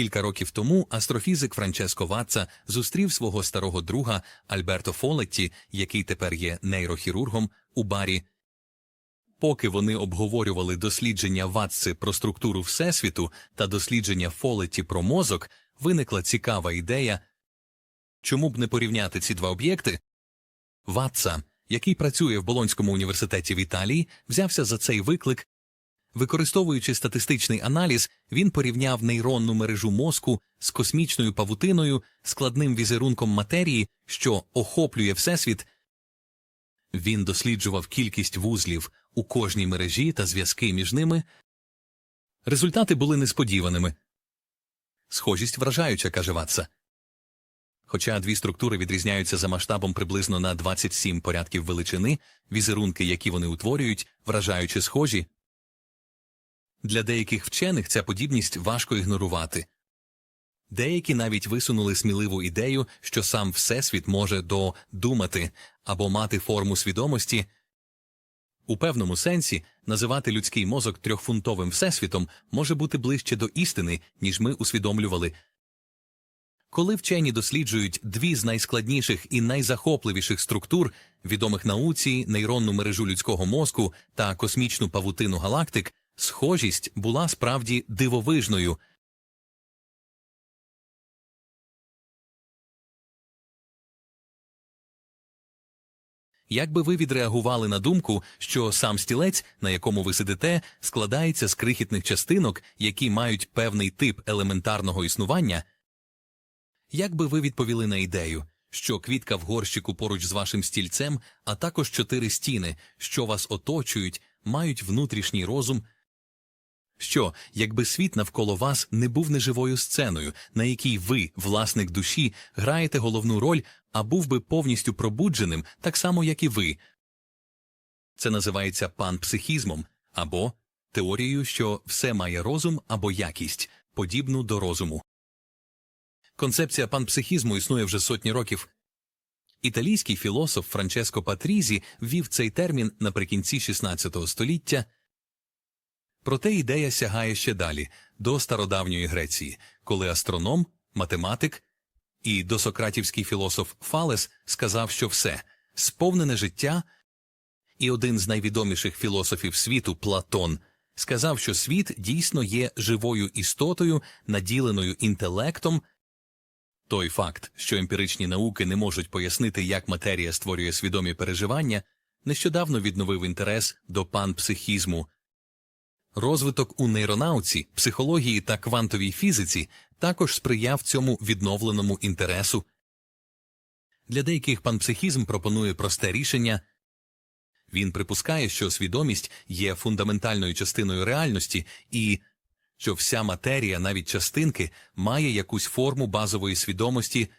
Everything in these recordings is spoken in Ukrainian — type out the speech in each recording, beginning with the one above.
Кілька років тому астрофізик Франческо Ватца зустрів свого старого друга Альберто Фолетті, який тепер є нейрохірургом, у барі. Поки вони обговорювали дослідження Ватци про структуру Всесвіту та дослідження Фолетті про мозок, виникла цікава ідея, чому б не порівняти ці два об'єкти. Ватца, який працює в Болонському університеті в Італії, взявся за цей виклик Використовуючи статистичний аналіз, він порівняв нейронну мережу мозку з космічною павутиною, складним візерунком матерії, що охоплює Всесвіт. Він досліджував кількість вузлів у кожній мережі та зв'язки між ними. Результати були несподіваними. Схожість вражаюча, каже Ватса. Хоча дві структури відрізняються за масштабом приблизно на 27 порядків величини, візерунки, які вони утворюють, вражаючи схожі, для деяких вчених ця подібність важко ігнорувати. Деякі навіть висунули сміливу ідею, що сам Всесвіт може додумати або мати форму свідомості. У певному сенсі називати людський мозок трьохфунтовим всесвітом може бути ближче до істини, ніж ми усвідомлювали. Коли вчені досліджують дві з найскладніших і найзахопливіших структур, відомих науці, нейронну мережу людського мозку та космічну павутину галактик, Схожість була справді дивовижною. Як би ви відреагували на думку, що сам стілець, на якому ви сидите, складається з крихітних частинок, які мають певний тип елементарного існування? Як би ви відповіли на ідею, що квітка в горщику поруч з вашим стільцем, а також чотири стіни, що вас оточують, мають внутрішній розум? Що, якби світ навколо вас не був неживою сценою, на якій ви, власник душі, граєте головну роль, а був би повністю пробудженим, так само, як і ви? Це називається панпсихізмом або теорією, що все має розум або якість, подібну до розуму. Концепція панпсихізму існує вже сотні років. Італійський філософ Франческо Патрізі ввів цей термін наприкінці XVI століття. Проте ідея сягає ще далі, до стародавньої Греції, коли астроном, математик і досократівський філософ Фалес сказав, що все сповнене життя, і один з найвідоміших філософів світу Платон сказав, що світ дійсно є живою істотою, наділеною інтелектом. Той факт, що емпіричні науки не можуть пояснити, як матерія створює свідомі переживання, нещодавно відновив інтерес до панпсихізму. Розвиток у нейронауці, психології та квантовій фізиці також сприяв цьому відновленому інтересу. Для деяких панпсихізм пропонує просте рішення він припускає, що свідомість є фундаментальною частиною реальності і що вся матерія, навіть частинки, має якусь форму базової свідомості.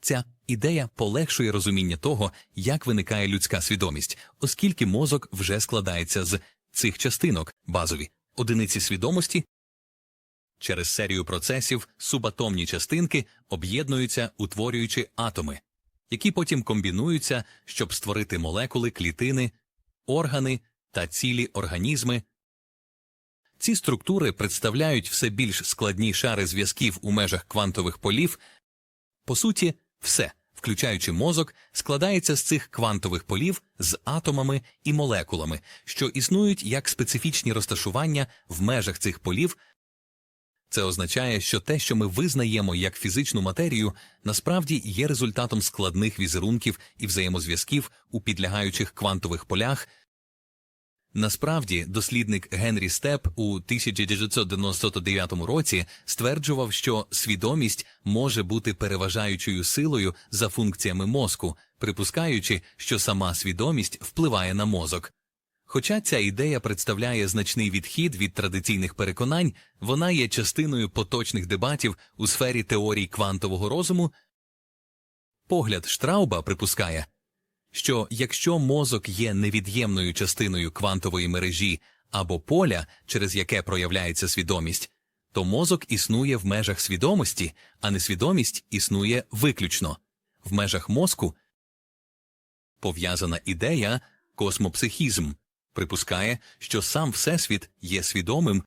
Ця ідея полегшує розуміння того, як виникає людська свідомість, оскільки мозок вже складається з цих частинок базові одиниці свідомості. Через серію процесів субатомні частинки об'єднуються, утворюючи атоми, які потім комбінуються, щоб створити молекули, клітини, органи та цілі організми. Ці структури представляють все більш складні шари зв'язків у межах квантових полів, по суті, все включаючи мозок, складається з цих квантових полів з атомами і молекулами, що існують як специфічні розташування в межах цих полів. Це означає, що те, що ми визнаємо як фізичну матерію, насправді є результатом складних візерунків і взаємозв'язків у підлягаючих квантових полях. Насправді, дослідник Генрі Степ у 1999 році стверджував, що свідомість може бути переважаючою силою за функціями мозку, припускаючи, що сама свідомість впливає на мозок. Хоча ця ідея представляє значний відхід від традиційних переконань, вона є частиною поточних дебатів у сфері теорій квантового розуму. Погляд Штрауба припускає, що якщо мозок є невід'ємною частиною квантової мережі або поля, через яке проявляється свідомість, то мозок існує в межах свідомості, а несвідомість існує виключно в межах мозку. Пов'язана ідея космопсихізм припускає, що сам Всесвіт є свідомим,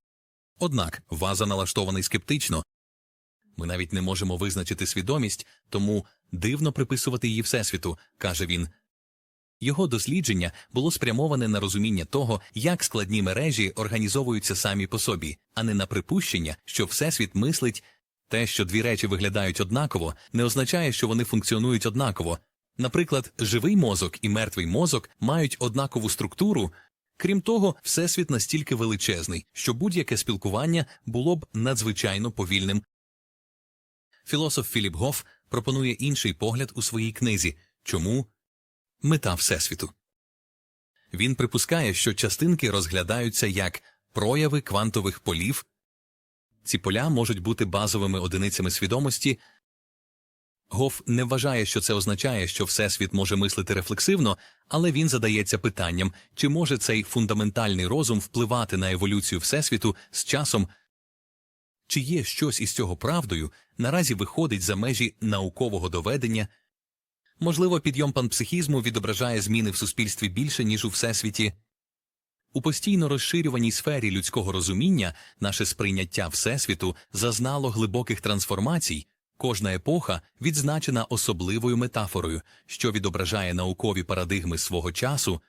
однак ваза налаштований скептично, Ми навіть не можемо визначити свідомість, тому дивно приписувати її Всесвіту, каже він. Його дослідження було спрямоване на розуміння того, як складні мережі організовуються самі по собі, а не на припущення, що Всесвіт мислить те, що дві речі виглядають однаково, не означає, що вони функціонують однаково. Наприклад, живий мозок і мертвий мозок мають однакову структуру. Крім того, всесвіт настільки величезний, що будь-яке спілкування було б надзвичайно повільним. Філософ Філіп Гоф пропонує інший погляд у своїй книзі Чому мета Всесвіту. Він припускає, що частинки розглядаються як прояви квантових полів. Ці поля можуть бути базовими одиницями свідомості. Гоф не вважає, що це означає, що Всесвіт може мислити рефлексивно, але він задається питанням, чи може цей фундаментальний розум впливати на еволюцію Всесвіту з часом, чи є щось із цього правдою, наразі виходить за межі наукового доведення. Можливо, підйом панпсихізму відображає зміни в суспільстві більше, ніж у всесвіті. У постійно розширюваній сфері людського розуміння наше сприйняття Всесвіту зазнало глибоких трансформацій. Кожна епоха відзначена особливою метафорою, що відображає наукові парадигми свого часу.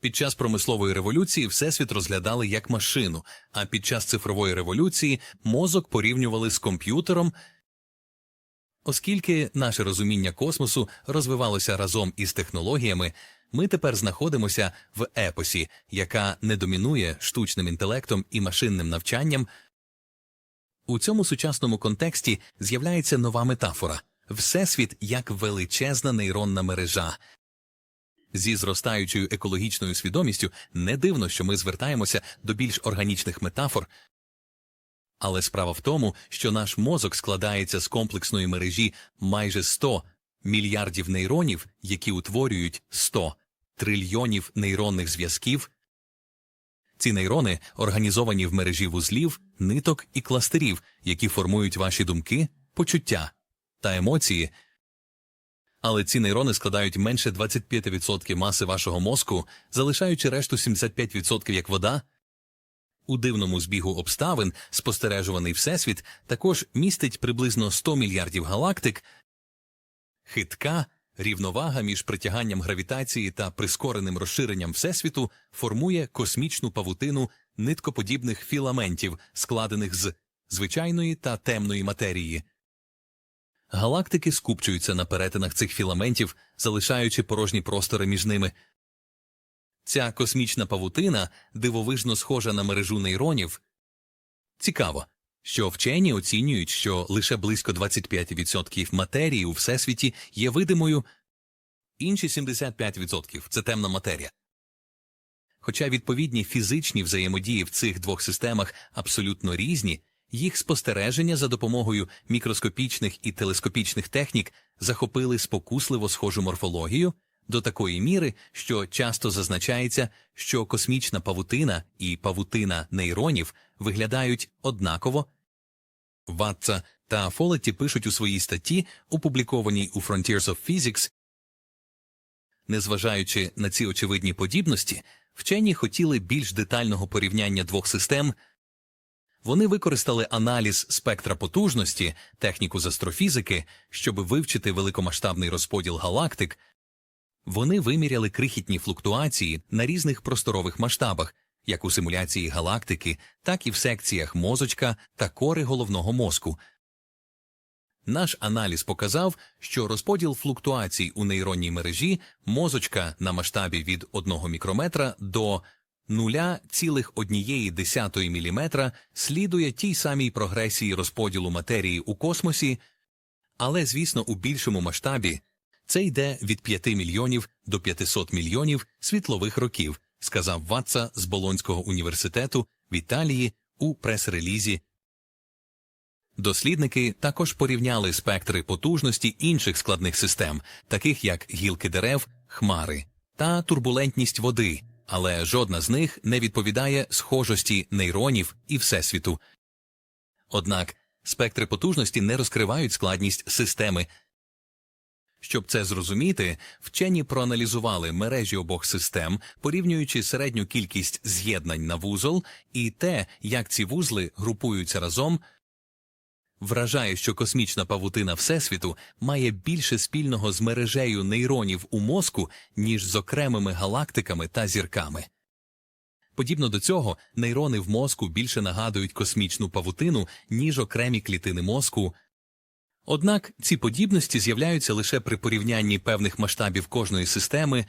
Під час промислової революції Всесвіт розглядали як машину, а під час цифрової революції мозок порівнювали з комп'ютером. Оскільки наше розуміння космосу розвивалося разом із технологіями, ми тепер знаходимося в епосі, яка не домінує штучним інтелектом і машинним навчанням. У цьому сучасному контексті з'являється нова метафора Всесвіт як величезна нейронна мережа. Зі зростаючою екологічною свідомістю не дивно, що ми звертаємося до більш органічних метафор, але справа в тому, що наш мозок складається з комплексної мережі майже 100 мільярдів нейронів, які утворюють 100 трильйонів нейронних зв'язків. Ці нейрони організовані в мережі вузлів, ниток і кластерів, які формують ваші думки, почуття та емоції. Але ці нейрони складають менше 25% маси вашого мозку, залишаючи решту 75% як вода. У дивному збігу обставин спостережуваний Всесвіт також містить приблизно 100 мільярдів галактик. Хитка рівновага між притяганням гравітації та прискореним розширенням Всесвіту формує космічну павутину ниткоподібних філаментів, складених з звичайної та темної матерії. Галактики скупчуються на перетинах цих філаментів, залишаючи порожні простори між ними. Ця космічна павутина дивовижно схожа на мережу нейронів. Цікаво, що вчені оцінюють, що лише близько 25% матерії у всесвіті є видимою, інші 75% – це темна матерія. Хоча відповідні фізичні взаємодії в цих двох системах абсолютно різні, їх спостереження за допомогою мікроскопічних і телескопічних технік захопили спокусливо схожу морфологію до такої міри, що часто зазначається, що космічна павутина і павутина нейронів виглядають однаково. Ватца та Фолетті пишуть у своїй статті, опублікованій у Frontiers of Physics, Незважаючи на ці очевидні подібності, вчені хотіли більш детального порівняння двох систем. Вони використали аналіз спектра потужності, техніку з астрофізики, щоб вивчити великомасштабний розподіл галактик. Вони виміряли крихітні флуктуації на різних просторових масштабах, як у симуляції галактики, так і в секціях мозочка та кори головного мозку. Наш аналіз показав, що розподіл флуктуацій у нейронній мережі мозочка на масштабі від 1 мікрометра до 0,1 мм слідує тій самій прогресії розподілу матерії у космосі, але, звісно, у більшому масштабі це йде від 5 мільйонів до 500 мільйонів світлових років, сказав Ватца з Болонського університету в Італії у прес-релізі. Дослідники також порівняли спектри потужності інших складних систем, таких як гілки дерев, хмари та турбулентність води, але жодна з них не відповідає схожості нейронів і всесвіту. Однак спектри потужності не розкривають складність системи. Щоб це зрозуміти, вчені проаналізували мережі обох систем, порівнюючи середню кількість з'єднань на вузол і те, як ці вузли групуються разом. Вражає, що космічна павутина Всесвіту має більше спільного з мережею нейронів у мозку, ніж з окремими галактиками та зірками. Подібно до цього, нейрони в мозку більше нагадують космічну павутину, ніж окремі клітини мозку. Однак ці подібності з'являються лише при порівнянні певних масштабів кожної системи.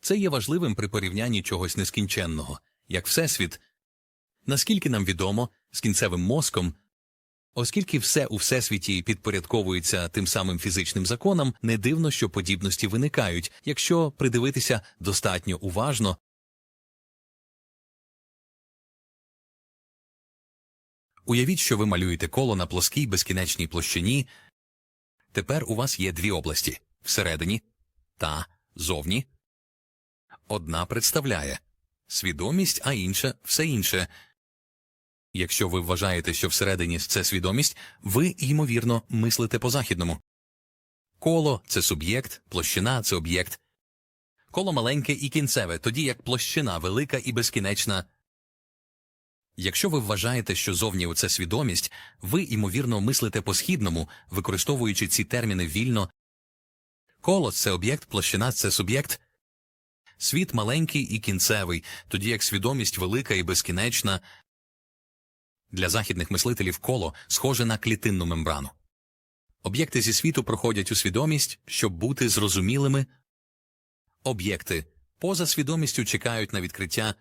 Це є важливим при порівнянні чогось нескінченного, як Всесвіт, наскільки нам відомо, з кінцевим мозком. Оскільки все у всесвіті підпорядковується тим самим фізичним законам, не дивно, що подібності виникають, якщо придивитися достатньо уважно. Уявіть, що ви малюєте коло на плоскій безкінечній площині. Тепер у вас є дві області всередині та зовні. Одна представляє свідомість, а інша все інше. Якщо ви вважаєте, що всередині це свідомість, ви, ймовірно, мислите по-західному. Коло це суб'єкт, площина це об'єкт. Коло маленьке і кінцеве, тоді як площина велика і безкінечна. Якщо ви вважаєте, що зовні це свідомість, ви, ймовірно, мислите по-східному, використовуючи ці терміни вільно. Коло це об'єкт, площина це суб'єкт. Світ маленький і кінцевий, тоді як свідомість велика і безкінечна. Для західних мислителів коло схоже на клітинну мембрану. Об'єкти зі світу проходять у свідомість, щоб бути зрозумілими. Об'єкти поза свідомістю чекають на відкриття.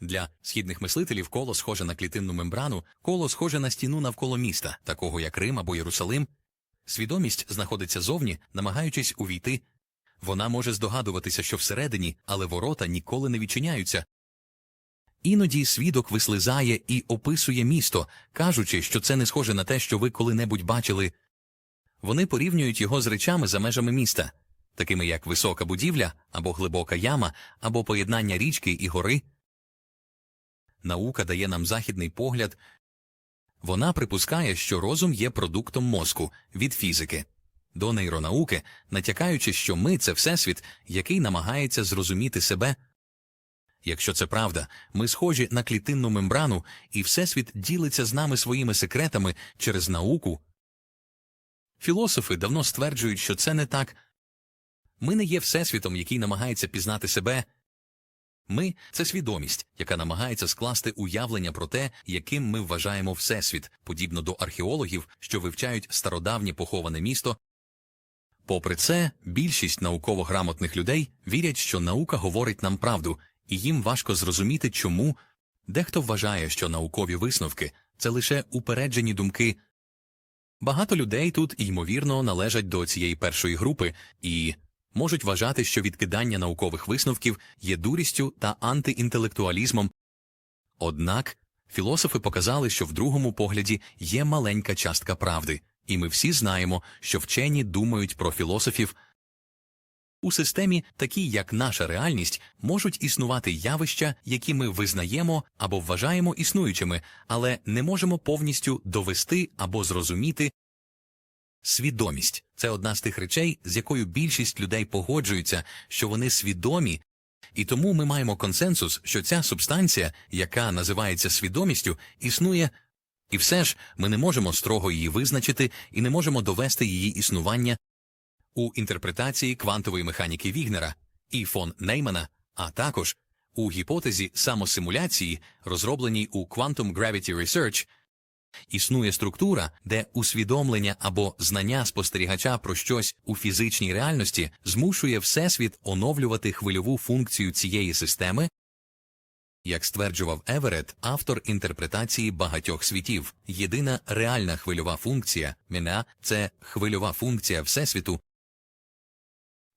Для східних мислителів коло схоже на клітинну мембрану, коло схоже на стіну навколо міста, такого як Рим або Єрусалим. Свідомість знаходиться зовні, намагаючись увійти. Вона може здогадуватися, що всередині, але ворота ніколи не відчиняються. Іноді свідок вислизає і описує місто, кажучи, що це не схоже на те, що ви коли-небудь бачили. Вони порівнюють його з речами за межами міста, такими як висока будівля або глибока яма, або поєднання річки і гори. Наука дає нам західний погляд. Вона припускає, що розум є продуктом мозку від фізики до нейронауки, натякаючи, що ми це всесвіт, який намагається зрозуміти себе. Якщо це правда, ми схожі на клітинну мембрану, і Всесвіт ділиться з нами своїми секретами через науку. Філософи давно стверджують, що це не так. Ми не є Всесвітом, який намагається пізнати себе. Ми це свідомість, яка намагається скласти уявлення про те, яким ми вважаємо Всесвіт, подібно до археологів, що вивчають стародавнє поховане місто. Попри це, більшість науково грамотних людей вірять, що наука говорить нам правду, і їм важко зрозуміти, чому дехто вважає, що наукові висновки це лише упереджені думки. Багато людей тут, ймовірно, належать до цієї першої групи і можуть вважати, що відкидання наукових висновків є дурістю та антиінтелектуалізмом. Однак філософи показали, що в другому погляді є маленька частка правди, і ми всі знаємо, що вчені думають про філософів. У системі, такій як наша реальність, можуть існувати явища, які ми визнаємо або вважаємо існуючими, але не можемо повністю довести або зрозуміти. Свідомість. Це одна з тих речей, з якою більшість людей погоджуються, що вони свідомі, і тому ми маємо консенсус, що ця субстанція, яка називається свідомістю, існує, і все ж ми не можемо строго її визначити і не можемо довести її існування у інтерпретації квантової механіки Вігнера і фон Неймана, а також у гіпотезі самосимуляції, розробленій у Quantum Gravity Research, існує структура, де усвідомлення або знання спостерігача про щось у фізичній реальності змушує Всесвіт оновлювати хвильову функцію цієї системи. Як стверджував Еверет, автор інтерпретації багатьох світів, єдина реальна хвильова функція міна це хвильова функція Всесвіту,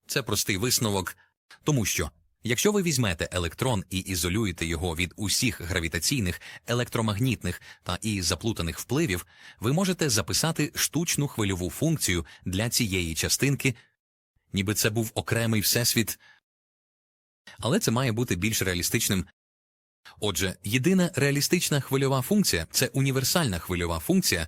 це простий висновок, тому що якщо ви візьмете електрон і ізолюєте його від усіх гравітаційних, електромагнітних та і заплутаних впливів, ви можете записати штучну хвильову функцію для цієї частинки, ніби це був окремий всесвіт. Але це має бути більш реалістичним. Отже, єдина реалістична хвильова функція це універсальна хвильова функція,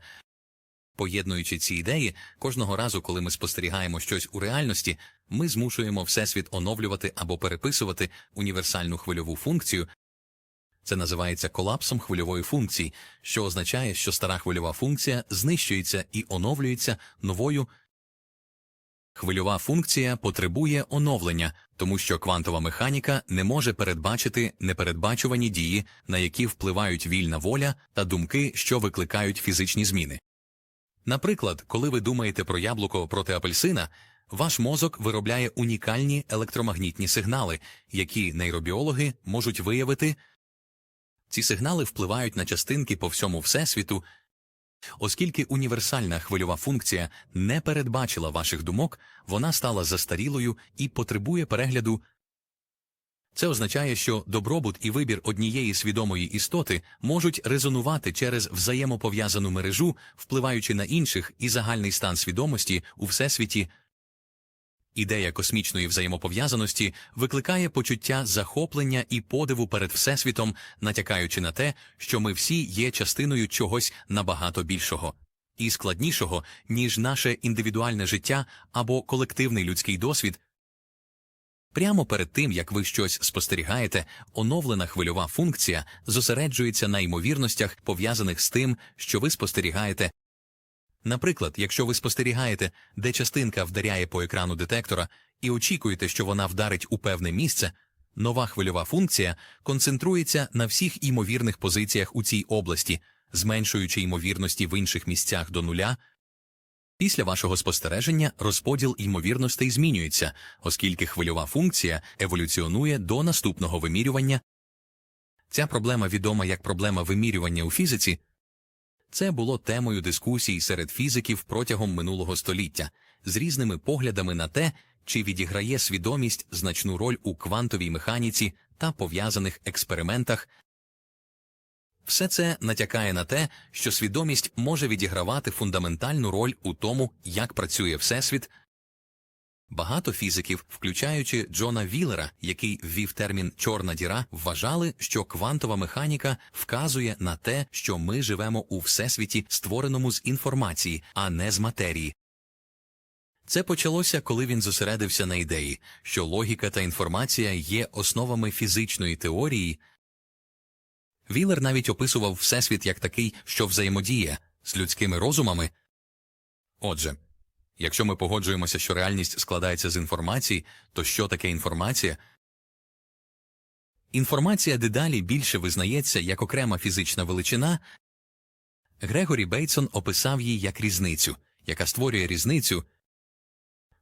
Поєднуючи ці ідеї, кожного разу, коли ми спостерігаємо щось у реальності, ми змушуємо Всесвіт оновлювати або переписувати універсальну хвильову функцію. Це називається колапсом хвильової функції, що означає, що стара хвильова функція знищується і оновлюється новою. Хвильова функція потребує оновлення, тому що квантова механіка не може передбачити непередбачувані дії, на які впливають вільна воля та думки, що викликають фізичні зміни. Наприклад, коли ви думаєте про яблуко проти апельсина, ваш мозок виробляє унікальні електромагнітні сигнали, які нейробіологи можуть виявити. Ці сигнали впливають на частинки по всьому всесвіту. Оскільки універсальна хвильова функція не передбачила ваших думок, вона стала застарілою і потребує перегляду. Це означає, що добробут і вибір однієї свідомої істоти можуть резонувати через взаємопов'язану мережу, впливаючи на інших і загальний стан свідомості у всесвіті. Ідея космічної взаємопов'язаності викликає почуття захоплення і подиву перед Всесвітом, натякаючи на те, що ми всі є частиною чогось набагато більшого і складнішого, ніж наше індивідуальне життя або колективний людський досвід. Прямо перед тим, як ви щось спостерігаєте, оновлена хвильова функція зосереджується на ймовірностях, пов'язаних з тим, що ви спостерігаєте. Наприклад, якщо ви спостерігаєте, де частинка вдаряє по екрану детектора і очікуєте, що вона вдарить у певне місце, нова хвильова функція концентрується на всіх імовірних позиціях у цій області, зменшуючи ймовірності в інших місцях до нуля. Після вашого спостереження розподіл ймовірностей змінюється, оскільки хвильова функція еволюціонує до наступного вимірювання. Ця проблема відома як проблема вимірювання у фізиці. Це було темою дискусій серед фізиків протягом минулого століття з різними поглядами на те, чи відіграє свідомість значну роль у квантовій механіці та пов'язаних експериментах. Все це натякає на те, що свідомість може відігравати фундаментальну роль у тому, як працює Всесвіт. Багато фізиків, включаючи Джона Віллера, який ввів термін чорна діра, вважали, що квантова механіка вказує на те, що ми живемо у всесвіті, створеному з інформації, а не з матерії. Це почалося, коли він зосередився на ідеї, що логіка та інформація є основами фізичної теорії. Віллер навіть описував всесвіт як такий, що взаємодіє з людськими розумами. Отже, Якщо ми погоджуємося, що реальність складається з інформації, то що таке інформація? Інформація дедалі більше визнається як окрема фізична величина. Грегорі Бейтсон описав її як різницю, яка створює різницю.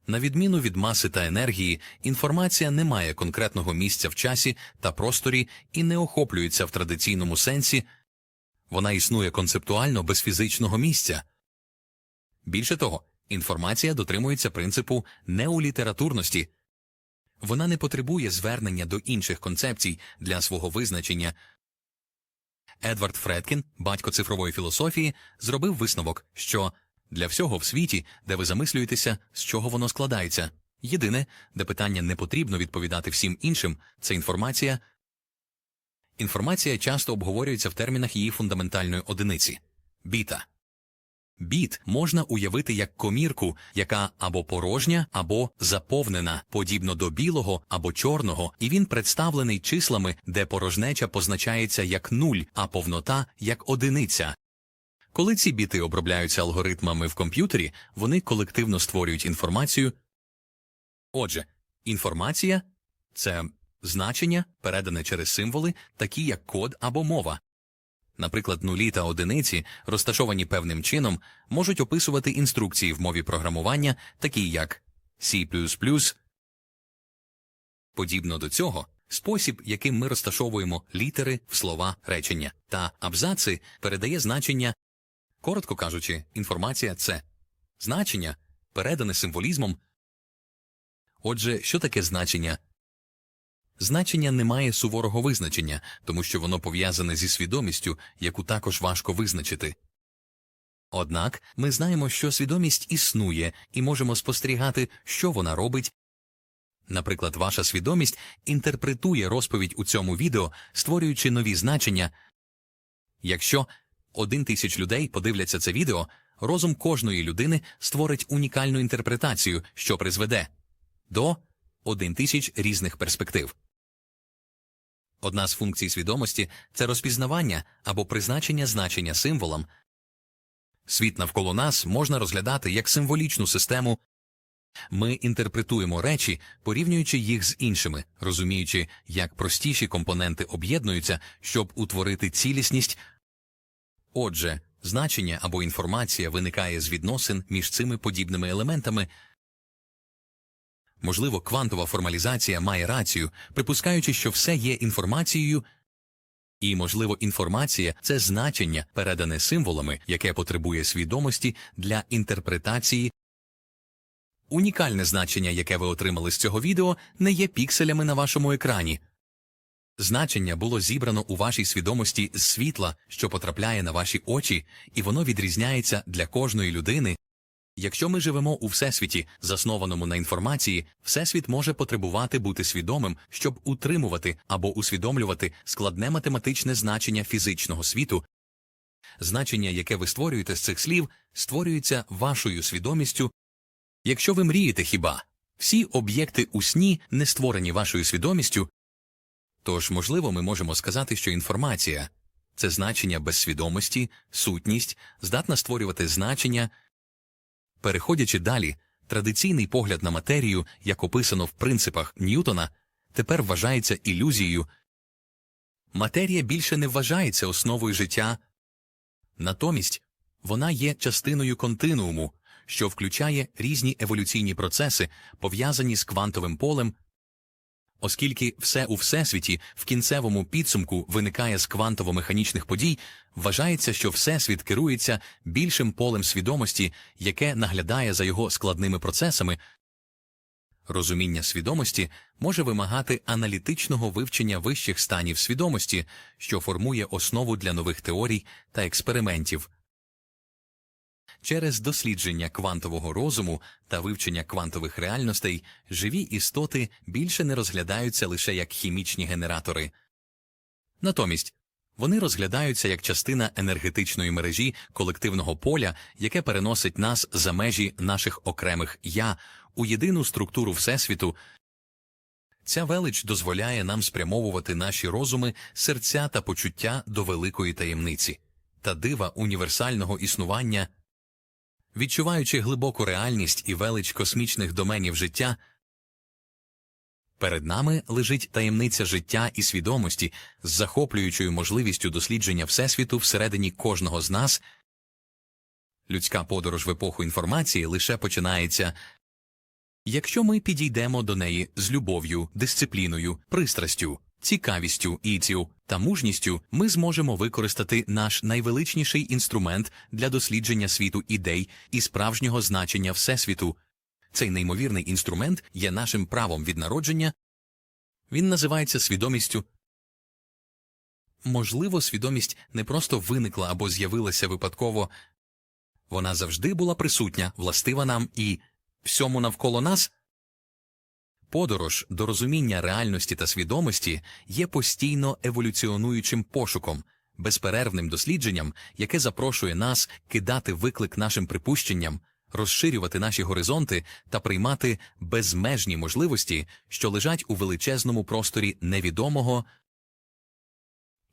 На відміну від маси та енергії, інформація не має конкретного місця в часі та просторі і не охоплюється в традиційному сенсі, вона існує концептуально без фізичного місця. Більше того, Інформація дотримується принципу неулітературності. Вона не потребує звернення до інших концепцій для свого визначення. Едвард Фредкін, батько цифрової філософії, зробив висновок, що для всього в світі, де ви замислюєтеся, з чого воно складається. Єдине, де питання не потрібно відповідати всім іншим, це інформація. Інформація часто обговорюється в термінах її фундаментальної одиниці біта. Біт можна уявити як комірку, яка або порожня, або заповнена, подібно до білого або чорного, і він представлений числами, де порожнеча позначається як нуль, а повнота як одиниця. Коли ці біти обробляються алгоритмами в комп'ютері, вони колективно створюють інформацію. Отже, інформація це значення, передане через символи, такі як код або мова. Наприклад, нулі та одиниці, розташовані певним чином, можуть описувати інструкції в мові програмування, такі як C++. Подібно до цього, спосіб, яким ми розташовуємо літери в слова речення та абзаци, передає значення, коротко кажучи, інформація це значення, передане символізмом. Отже, що таке значення? Значення не має суворого визначення, тому що воно пов'язане зі свідомістю, яку також важко визначити. Однак ми знаємо, що свідомість існує і можемо спостерігати, що вона робить. Наприклад, ваша свідомість інтерпретує розповідь у цьому відео, створюючи нові значення. Якщо один тисяч людей подивляться це відео, розум кожної людини створить унікальну інтерпретацію, що призведе до один тисяч різних перспектив. Одна з функцій свідомості це розпізнавання або призначення значення символам. Світ навколо нас можна розглядати як символічну систему. Ми інтерпретуємо речі, порівнюючи їх з іншими, розуміючи, як простіші компоненти об'єднуються, щоб утворити цілісність. Отже, значення або інформація виникає з відносин між цими подібними елементами. Можливо, квантова формалізація має рацію, припускаючи, що все є інформацією, і, можливо, інформація це значення, передане символами, яке потребує свідомості для інтерпретації. Унікальне значення, яке ви отримали з цього відео, не є пікселями на вашому екрані. Значення було зібрано у вашій свідомості з світла, що потрапляє на ваші очі, і воно відрізняється для кожної людини. Якщо ми живемо у всесвіті, заснованому на інформації, всесвіт може потребувати бути свідомим, щоб утримувати або усвідомлювати складне математичне значення фізичного світу. Значення, яке ви створюєте з цих слів, створюється вашою свідомістю. Якщо ви мрієте хіба, всі об'єкти у сні не створені вашою свідомістю, Тож, можливо, ми можемо сказати, що інформація це значення без свідомості, сутність, здатна створювати значення. Переходячи далі, традиційний погляд на матерію, як описано в принципах Ньютона, тепер вважається ілюзією. Матерія більше не вважається основою життя. Натомість вона є частиною континууму, що включає різні еволюційні процеси, пов'язані з квантовим полем, Оскільки все у всесвіті в кінцевому підсумку виникає з квантово-механічних подій, вважається, що всесвіт керується більшим полем свідомості, яке наглядає за його складними процесами. Розуміння свідомості може вимагати аналітичного вивчення вищих станів свідомості, що формує основу для нових теорій та експериментів. Через дослідження квантового розуму та вивчення квантових реальностей живі істоти більше не розглядаються лише як хімічні генератори. Натомість вони розглядаються як частина енергетичної мережі колективного поля, яке переносить нас за межі наших окремих я у єдину структуру Всесвіту. Ця велич дозволяє нам спрямовувати наші розуми, серця та почуття до великої таємниці та дива універсального існування. Відчуваючи глибоку реальність і велич космічних доменів життя, перед нами лежить таємниця життя і свідомості з захоплюючою можливістю дослідження Всесвіту всередині кожного з нас. Людська подорож в епоху інформації лише починається, якщо ми підійдемо до неї з любов'ю, дисципліною, пристрастю, цікавістю, іцю та мужністю, ми зможемо використати наш найвеличніший інструмент для дослідження світу ідей і справжнього значення Всесвіту. Цей неймовірний інструмент є нашим правом від народження. Він називається свідомістю. Можливо, свідомість не просто виникла або з'явилася випадково, вона завжди була присутня, властива нам і всьому навколо нас. Подорож до розуміння реальності та свідомості є постійно еволюціонуючим пошуком, безперервним дослідженням, яке запрошує нас кидати виклик нашим припущенням, розширювати наші горизонти та приймати безмежні можливості, що лежать у величезному просторі невідомого.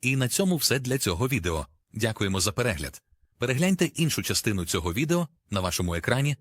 І на цьому все для цього відео. Дякуємо за перегляд. Перегляньте іншу частину цього відео на вашому екрані.